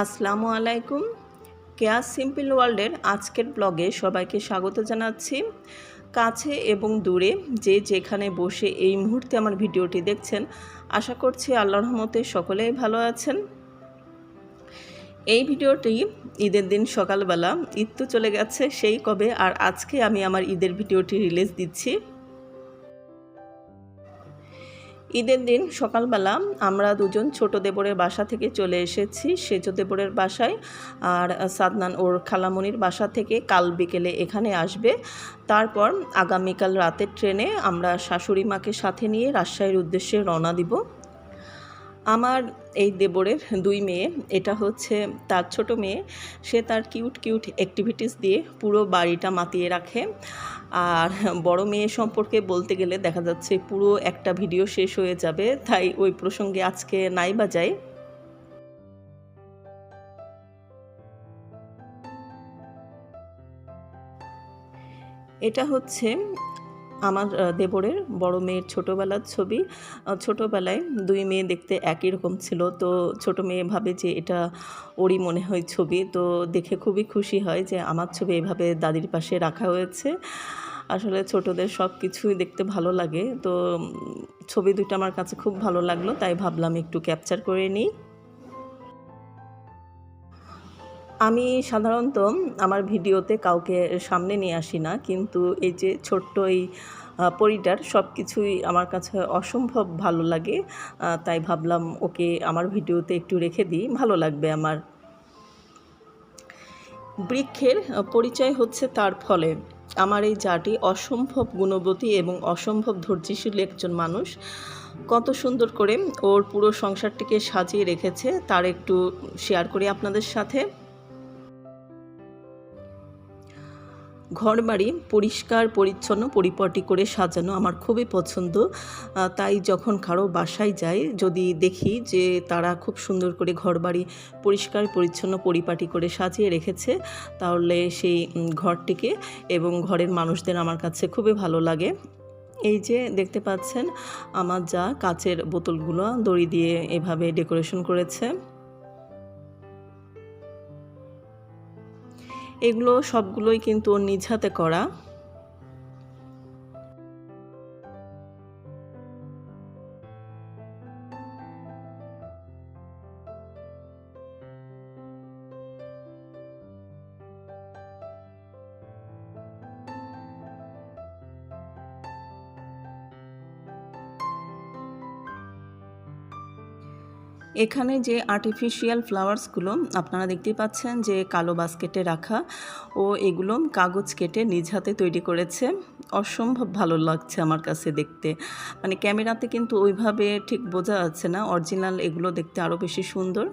আসসালামু আলাইকুম। Care simple ওয়ার্ল্ডের আজকের ব্লগে সবাইকে স্বাগত জানাচ্ছি। কাছে এবং দূরে যে যেখানে বসে এই মুহূর্তে আমার ভিডিওটি দেখছেন, আশা করছি আল্লাহর রহমতে সকলেই ভালো আছেন। এই ভিডিওটি ঈদের দিন সকালবেলা ঈদ তো চলে গেছে, সেই কবে? আর আজকে আমি আমার ঈদের ভিডিওটি রিলিজ দিচ্ছি। ঈদের দিন সকালবেলা আমরা দুজন ছোট দেবরের বাসা থেকে চলে এসেছি। সেজ দেবরের বাসায় আর সাদনান ওর খালামনির বাসা থেকে কাল বিকেলে এখানে আসবে। তারপর আগামীকাল রাতের ট্রেনে আমরা শাশুড়ি মাকে সাথে নিয়ে রাজশাহীর উদ্দেশ্যে রওনা দিব। আমার এই দেবরের দুই মেয়ে, এটা হচ্ছে তার ছোট মেয়ে, সে তার কিউট কিউট অ্যাক্টিভিটিস দিয়ে পুরো বাড়িটা মাতিয়ে রাখে। আর বড় মেয়ে সম্পর্কে বলতে গেলে দেখা যাচ্ছে পুরো একটা ভিডিও শেষ হয়ে যাবে, তাই ওই প্রসঙ্গে আজকে নাই বা যায় এটা হচ্ছে আমার দেবরের বড় মেয়ের ছোটোবেলার ছবি। ছোটোবেলায় দুই মেয়ে দেখতে একই রকম ছিল। তো ছোট মেয়ে ভাবে যে এটা ওরই মনে হয় ছবি। তো দেখে খুবই খুশি হয় যে আমার ছবি এভাবে দাদির পাশে রাখা হয়েছে। আসলে ছোটদের সব কিছুই দেখতে ভালো লাগে। তো ছবি দুটো আমার কাছে খুব ভালো লাগল। তাই ভাবলাম একটু ক্যাপচার করে নিই। আমি সাধারণত আমার ভিডিওতে কাউকে সামনে নিয়ে আসি না, কিন্তু এই যে ছোট্ট এই পরিটার সব কিছুই আমার কাছে অসম্ভব ভালো লাগে। তাই ভাবলাম ওকে আমার ভিডিওতে একটু রেখে দিই, ভালো লাগবে আমার। বৃক্ষের পরিচয় হচ্ছে তার ফলে। আমার এই জাটি অসম্ভব গুণবতী এবং অসম্ভব ধৈর্যশীল একজন মানুষ। কত সুন্দর করে ওর পুরো সংসারটিকে সাজিয়ে রেখেছে, তার একটু শেয়ার করি আপনাদের সাথে। ঘরবাড়ি পরিষ্কার, পরিচ্ছন্ন, পরিপাটি করে সাজানো আমার খুবই পছন্দ। তাই যখন কারও বাসায় যাই, যদি দেখি যে তারা খুব সুন্দর করে ঘরবাড়ি পরিষ্কার, পরিচ্ছন্ন, পরিপাটি করে সাজিয়ে রেখেছে, তাহলে সেই ঘরটিকে এবং ঘরের মানুষদের আমার কাছে খুবই ভালো লাগে। এই যে দেখতে পাচ্ছেন, আমার যা কাচের বোতলগুলো দড়ি দিয়ে এভাবে ডেকোরেশন করেছে। এগুলো সবগুলোই কিন্তু ওর নিজ হাতে করা। এখানে যে আর্টিফিশিয়াল ফ্লাওয়ার্সগুলো আপনারা দেখতেই পাচ্ছেন যে কালো বাস্কেটে রাখা ও এগুলো কাগজ কেটে নিজ হাতে তৈরি করেছে। অসম্ভব ভালো লাগছে আমার কাছে দেখতে। মানে ক্যামেরাতে কিন্তু ওইভাবে ঠিক বোঝা যাচ্ছে না। অরিজিনাল এগুলো দেখতে আরও বেশি সুন্দর।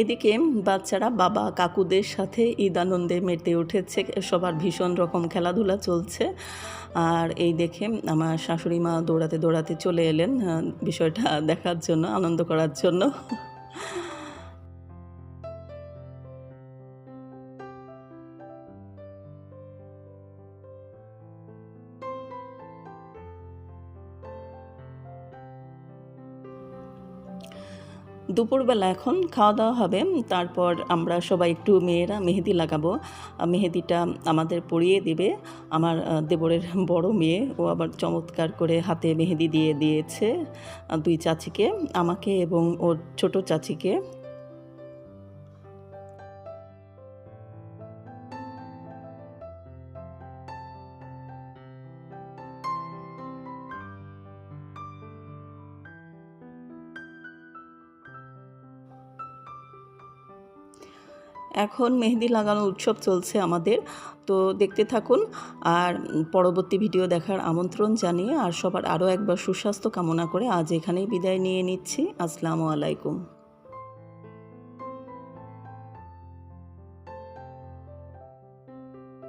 এদিকে বাচ্চারা বাবা কাকুদের সাথে ঈদ আনন্দে মেতে উঠেছে। সবার ভীষণ রকম খেলাধুলা চলছে। আর এই দেখে আমার শাশুড়ি মা দৌড়াতে দৌড়াতে চলে এলেন বিষয়টা দেখার জন্য, আনন্দ করার জন্য। দুপুরবেলা এখন খাওয়া দাওয়া হবে। তারপর আমরা সবাই একটু মেয়েরা মেহেদি লাগাবো। মেহেদিটা আমাদের পরিয়ে দেবে। আমার দেবরের বড় মেয়ে, ও আবার চমৎকার করে হাতে মেহেদি দিয়ে দিয়েছে দুই চাচিকে, আমাকে এবং ওর ছোট চাচিকে। এখন মেহেদি লাগানোর উৎসব চলছে আমাদের। তো দেখতে থাকুন আর পরবর্তী ভিডিও দেখার আমন্ত্রণ জানিয়ে আর সবার আরও একবার সুস্বাস্থ্য কামনা করে আজ এখানেই বিদায় নিয়ে নিচ্ছি। আসসালামু আলাইকুম।